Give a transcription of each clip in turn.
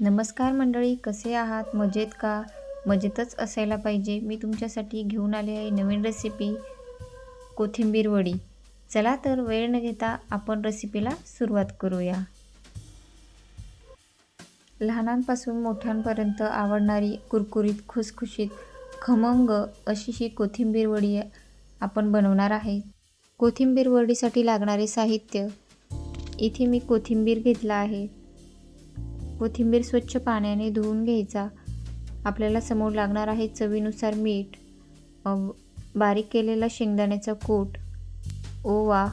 नमस्कार मंडळी कसे आहात? मजेत का? मजेतच असायला पाहिजे. मी तुमच्यासाठी घेऊन आले आहे नवीन रेसिपी कोथिंबीर वडी. चला तर वेळ न घेता आपण रेसिपीला सुरुवात करूया. लहानांपासून मोठ्यांपर्यंत आवडणारी कुरकुरीत खुसखुशीत खमंग अशी ही कोथिंबीर वडी आपण बनवणार आहे. कोथिंबीर वडीसाठी लागणारे साहित्य. इथे मी कोथिंबीर घेतला आहे. कोथिंबीर स्वच्छ पाण्याने धुवून घ्यायचा. आपल्याला समोर लागणार आहे चवीनुसार मीठ बारीक केलेला शेंगदाण्याचा कूट ओवा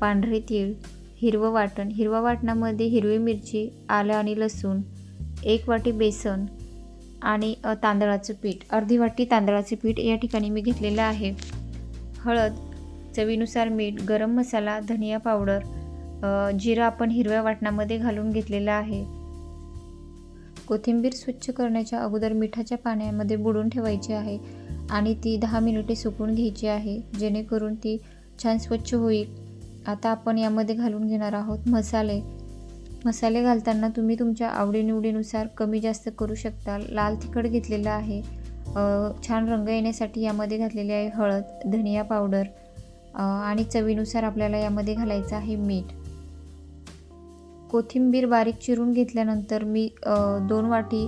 पांढरे तीळ हिरवं वाटण. हिरवा वाटणामध्ये हिरवी मिरची आलं आणि लसूण एक वाटी बेसन आणि तांदळाचं पीठ. अर्धी वाटी तांदळाचे पीठ या ठिकाणी मी घेतलेलं आहे. हळद चवीनुसार मीठ गरम मसाला धनिया पावडर जिरा आपण हिरव्या वाटणामध्ये घालून घेतलेला आहे. कोथिंबीर स्वच्छ करण्याच्या अगोदर मिठाच्या पाण्यामध्ये बुडून ठेवायची आहे आणि ती दहा मिनिटे सुकून घ्यायची आहे जेणेकरून ती छान स्वच्छ होईल. आता आपण यामध्ये घालून घेणार आहोत मसाले. मसाले घालताना तुम्ही तुमच्या आवडीनिवडीनुसार कमी जास्त करू शकता. लाल तिखट घेतलेलं आहे. छान रंग येण्यासाठी यामध्ये घातलेली आहे हळद धनिया पावडर आणि चवीनुसार आपल्याला यामध्ये घालायचं आहे मीठ. कोथिंबीर बारीक चिरून घेतल्यानंतर मी दोन वाटी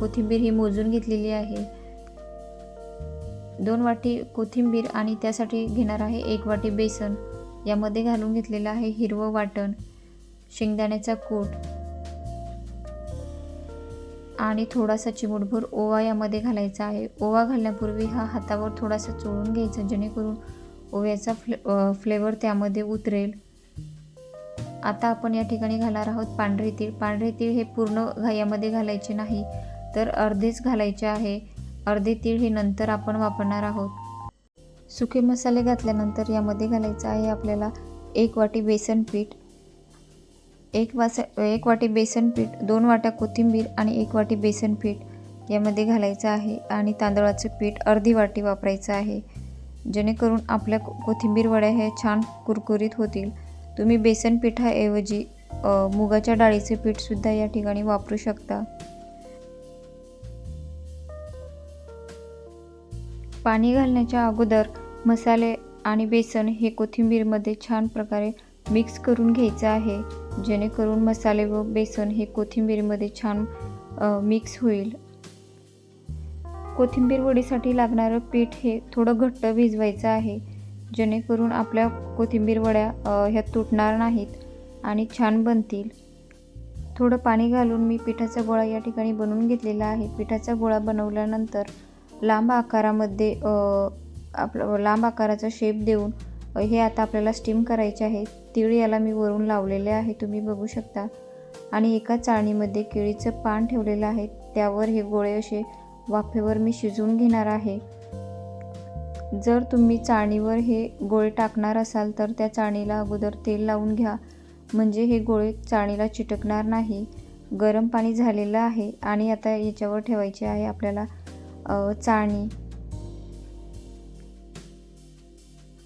कोथिंबीर ही मोजून घेतलेली आहे. दोन वाटी कोथिंबीर आणि त्यासाठी घेणार आहे एक वाटी बेसन. यामध्ये घालून घेतलेलं आहे हिरवं वाटण शेंगदाण्याचा कूट आणि थोडासा चिमूटभर ओवा यामध्ये घालायचा आहे. ओवा घालण्यापूर्वी हा हातावर थोडासा चोळून घ्यायचा जेणेकरून ओव्याचा फ्ले फ्लेवर त्यामध्ये उतरेल. आता आपण या ठिकाणी घालणार आहोत पांढरे तीळ. पांढरे तीळ हे पूर्ण घायामध्ये घालायचे नाही तर अर्धेच घालायचे आहे. अर्धे तीळ हे नंतर आपण वापरणार आहोत. सुके मसाले घातल्यानंतर यामध्ये घालायचं आहे आपल्याला एक वाटी बेसन पीठ एक वास एक वाटी बेसन पीठ दोन वाट्या कोथिंबीर आणि एक वाटी बेसन पीठ यामध्ये घालायचं आहे आणि तांदळाचं पीठ अर्धी वाटी वापरायचं आहे. जेणेकरून आपल्या कोथिंबीर वड्या हे छान कुरकुरीत होतील. तुम्ही बेसन पिठाऐवजी मुगाच्या डाळीचे पीठसुद्धा या ठिकाणी वापरू शकता. पाणी घालण्याच्या अगोदर मसाले आणि बेसन हे कोथिंबीरमध्ये छान प्रकारे मिक्स करून घ्यायचं आहे जेणेकरून मसाले व बेसन हे कोथिंबीरमध्ये छान मिक्स होईल. कोथिंबीर वडीसाठी लागणारं पीठ हे थोडं घट्ट भिजवायचं आहे. जेणेकरून आपल्या कोथिंबीर वड्या ह्या तुटणार नाहीत आणि छान बनतील. थोडं पाणी घालून मी पिठाचा गोळा या ठिकाणी बनवून घेतलेला आहे. पिठाचा गोळा बनवल्यानंतर लांब आकारामध्ये आपलं लांब आकाराचा शेप देऊन हे आता आपल्याला स्टीम करायचे आहे. तीळ याला मी वरून लावलेले आहे तुम्ही बघू शकता. आणि एका चाळणीमध्ये केळीचं पान ठेवलेलं आहे. त्यावर हे गोळे असे वाफेवर मी शिजवून घेणार आहे. जर तुम्ही चाळणीवर हे गोळे टाकणार असाल तर त्या चाळणीला अगोदर तेल लावून घ्या. म्हणजे हे गोळे चाळणीला चिटकणार नाही. गरम पाणी झालेलं आहे आणि आता याच्यावर ठेवायचे आहे आपल्याला चाळणी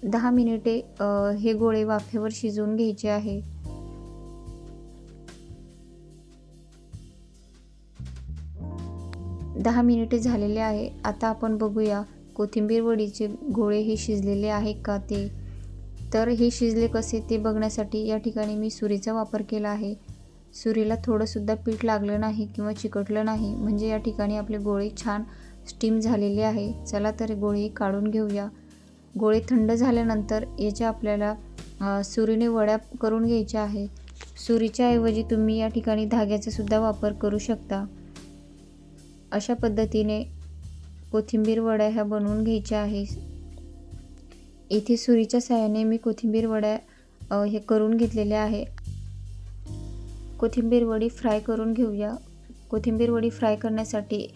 दहा मिनिटे हे गोळे वाफेवर शिजवून घ्यायचे आहे. दहा मिनिटे झालेले आहे. आता आपण बघूया कोथिंबीर वडीचे गोळे हे शिजलेले आहे का ते? तर हे शिजले कसे ते बघण्यासाठी या ठिकाणी मी सुरीचा वापर केला आहे. सुरीला थोडंसुद्धा पीठ लागलं नाही किंवा चिकटलं नाही म्हणजे या ठिकाणी आपले गोळे छान स्टीम झालेले आहे. चला तर गोळे काढून घेऊया. गोळे थंड झाल्यानंतर याच्या आपल्याला सुरीने वड्या करून घ्यायच्या आहे. सुरीच्या ऐवजी तुम्ही या ठिकाणी धाग्याचा सुद्धा वापर करू शकता. अशा पद्धतीने कोथिंबीर वड्या ह्या बनवून घ्यायच्या आहे इथे सुरीच्या साहाय्याने मी कोथिंबीर वड्या हे करून घेतलेल्या आहे. कोथिंबीर वडी फ्राय करून घेऊया. कोथिंबीर वडी फ्राय करण्यासाठी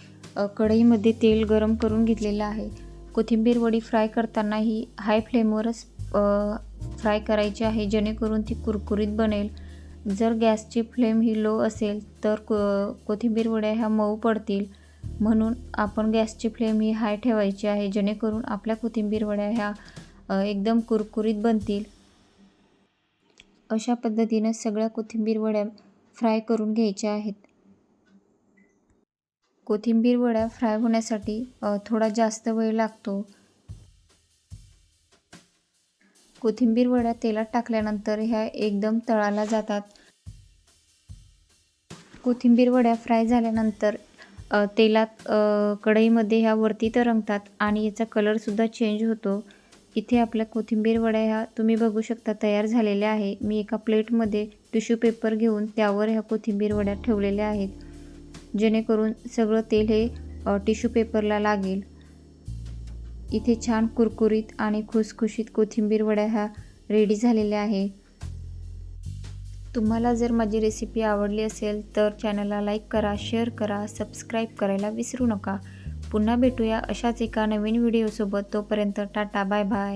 कढईमध्ये तेल गरम करून घेतलेलं आहे. कोथिंबीर वडी फ्राय करताना ही हाय फ्लेमवरच फ्राय करायची आहे जेणेकरून ती कुरकुरीत बनेल. जर गॅसची फ्लेम ही लो असेल तर को कोथिंबीर वड्या ह्या मऊ पडतील. म्हणून आपण गॅसची फ्लेम ही हाय ठेवायची आहे जेणेकरून आपल्या कोथिंबीर वड्या ह्या एकदम कुरकुरीत बनतील. अशा पद्धतीनं सगळ्या कोथिंबीर वड्या फ्राय करून घ्यायच्या आहेत. कोथिंबीर वड्या फ्राय होण्यासाठी थोडा जास्त वेळ लागतो. कोथिंबीर वड्या तेलात टाकल्यानंतर ह्या एकदम तळाला जातात. कोथिंबीर वड्या फ्राय झाल्यानंतर तेलात कढईमध्ये ह्या वरती तर रंगतात आणि याचा कलरसुद्धा चेंज होतो. इथे आपल्या कोथिंबीर वड्या ह्या तुम्ही बघू शकता तयार झालेल्या आहे. मी एका प्लेटमध्ये टिश्यू पेपर घेऊन त्यावर ह्या कोथिंबीर वड्या ठेवलेल्या आहेत. जेणेकरून सगळं तेल हे टिश्यू पेपरला लागेल. इथे छान कुरकुरीत आणि खुसखुशीत कोथिंबीर वड्या ह्या रेडी झालेल्या आहे. तुम्हाला जर माझी रेसिपी आवडली असेल तर चॅनलला लाईक करा शेअर करा सबस्क्राईब करायला विसरू नका. पुन्हा भेटूया अशाच एका नवीन व्हिडिओसोबत तोपर्यंत टाटा बाय बाय